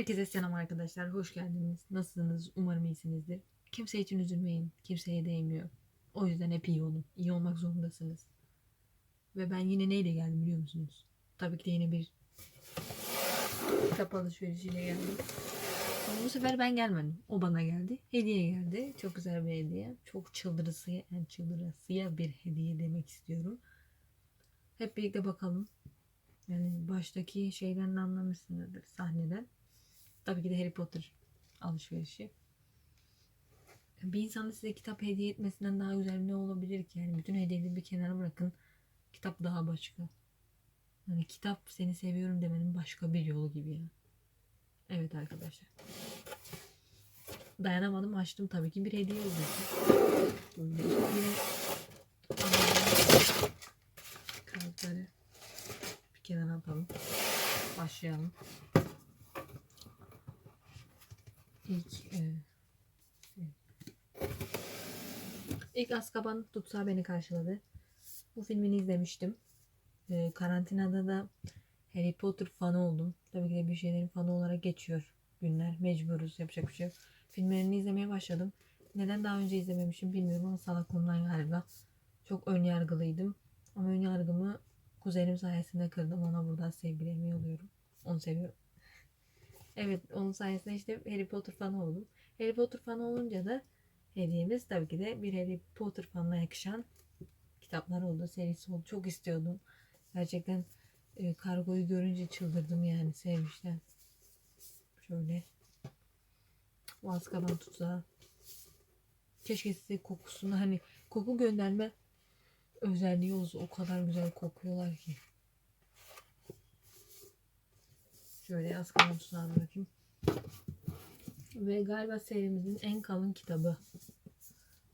Herkese selam arkadaşlar. Hoş geldiniz. Nasılsınız? Umarım iyisinizdir. Kimse için üzülmeyin. Kimseye değmiyor. O yüzden hep iyi olun. İyi olmak zorundasınız. Ve ben yine neyle geldim biliyor musunuz? Tabii ki de yine bir kitap alışverişiyle geldim. Ama bu sefer ben gelmedim. O bana geldi. Hediye geldi. Çok güzel bir hediye. Çok çıldırısıya, yani çıldırısıya bir hediye demek istiyorum. Hep birlikte bakalım. Yani baştaki şeyden de anlamışsınızdır sahneden. Tabii ki de Harry Potter alışverişi. Bir insanın size kitap hediye etmesinden daha güzel ne olabilir ki? Yani bütün hediyeleri bir kenara bırakın. Kitap daha başka. Yani kitap seni seviyorum demenin başka bir yolu gibi ya. Evet arkadaşlar. Dayanamadım açtım tabii ki bir hediye oldu. Böyle kağıtları bir kenara atalım. Başlayalım. İlk e, İlk Azkaban Tutsağı beni karşıladı. Bu filmini izlemiştim. E, karantinada da Harry Potter fanı oldum. Tabii ki de bir şeylerin fanı olarak geçiyor günler. Mecburuz yapacak bir şey yok. Filmlerini izlemeye başladım. Neden daha önce izlememişim bilmiyorum ama salaklığımdan galiba. Çok ön yargılıydım. Ama ön yargımı kuzenim sayesinde kırdım. Ona buradan sevgilerimi yolluyorum. Onu seviyorum. Evet onun sayesinde işte Harry Potter fanı oldum. Harry Potter fanı olunca da hediyemiz tabii ki de bir Harry Potter fanına yakışan kitaplar oldu. Serisi oldu. Çok istiyordum. Gerçekten e, kargoyu görünce çıldırdım yani sevmişten. Şöyle. Bu Azkaban tutsağı. Keşke size kokusunu hani koku gönderme özelliği olsa o kadar güzel kokuyorlar ki. Şöyle Azkaban tutsağını bırakayım. Ve galiba serimizin en kalın kitabı.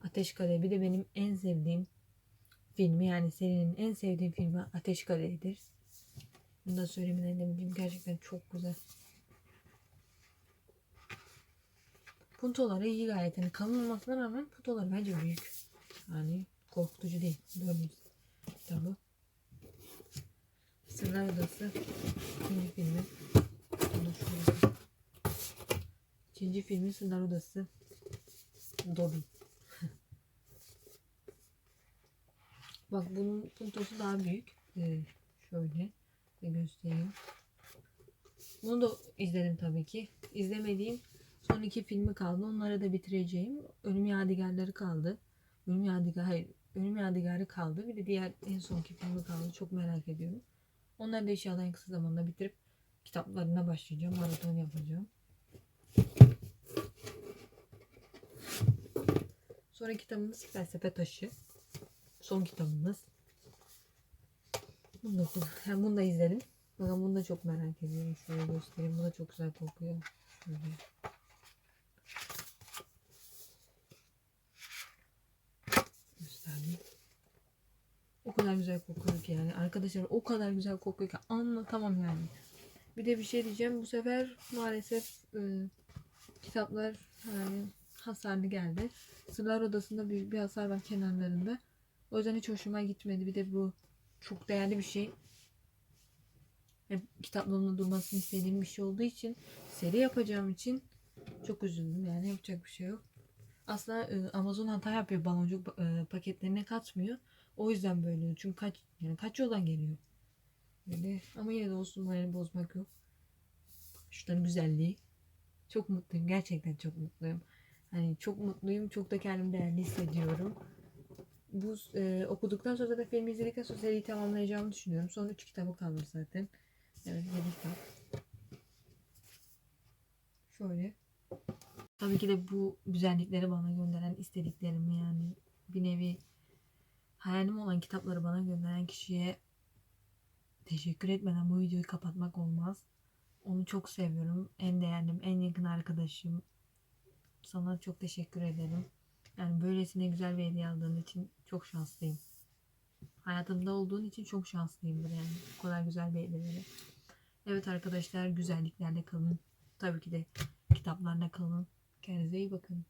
Ateş Kadehi. De benim en sevdiğim filmi yani serinin en sevdiğim filmi Ateş Kadehi'dir. Bunu da söylemeden edemeyeceğim. Gerçekten çok güzel. Puntoları iyi gayet. Yani kalın olmasına rağmen puntolar bence büyük. Yani korkutucu değil. Dördüncü kitabı. Sırlar Odası. ikinci filmi. Bunu şöyle. İkinci filmi Sırlar Odası. Dobby. Bak bunun puntosu daha büyük. Ee, şöyle de göstereyim. Bunu da izledim tabii ki. İzlemediğim son iki filmi kaldı. Onları da bitireceğim. Ölüm Yadigarları kaldı. Ölüm Yadigarı, hayır. Ölüm Yadigarı kaldı. Bir de diğer en sonki filmi kaldı. Çok merak ediyorum. Onları da inşallah en kısa zamanda bitirip kitaplarına başlayacağım. Maraton yapacağım. Sonra kitabımız Felsefe Taşı. Son kitabımız. Bunu da, yani bunu da izledim. Bakın bunu da çok merak ediyorum. Şöyle göstereyim. Bu da çok güzel kokuyor. Şöyle. O kadar güzel kokuyor ki yani. Arkadaşlar o kadar güzel kokuyor ki anlatamam yani. Bir de bir şey diyeceğim. Bu sefer maalesef e, kitaplar yani hasarlı geldi. Sırlar odasında büyük bir hasar var kenarlarında. O yüzden hiç hoşuma gitmedi. Bir de bu çok değerli bir şey. Hep kitaplarımda durmasını istediğim bir şey olduğu için seri yapacağım için çok üzüldüm. Yani yapacak bir şey yok. Aslında e, Amazon hata yapıyor. Baloncuk e, paketlerine katmıyor. O yüzden böyle. Çünkü kaç yani kaç yoldan geliyor. Böyle ama yine de olsun morali bozmak yok. Şunların güzelliği. Çok mutluyum. Gerçekten çok mutluyum. Hani çok mutluyum. Çok da kendimi değerli hissediyorum. Bu e, okuduktan sonra da filmi izledikten sonra seriyi tamamlayacağımı düşünüyorum. Son üç kitabı kalmış zaten. Evet, yedi kitap. Şöyle. Tabii ki de bu güzellikleri bana gönderen, istediklerimi yani bir nevi hayalim olan kitapları bana gönderen kişiye teşekkür etmeden bu videoyu kapatmak olmaz. Onu çok seviyorum. En değerlim, en yakın arkadaşım. Sana çok teşekkür ederim. Yani böylesine güzel bir hediye aldığın için çok şanslıyım. Hayatımda olduğun için çok şanslıyımdır yani. Bu kadar güzel bir hediye. Evet arkadaşlar güzelliklerle kalın. Tabii ki de kitaplarla kalın. Kendinize iyi bakın.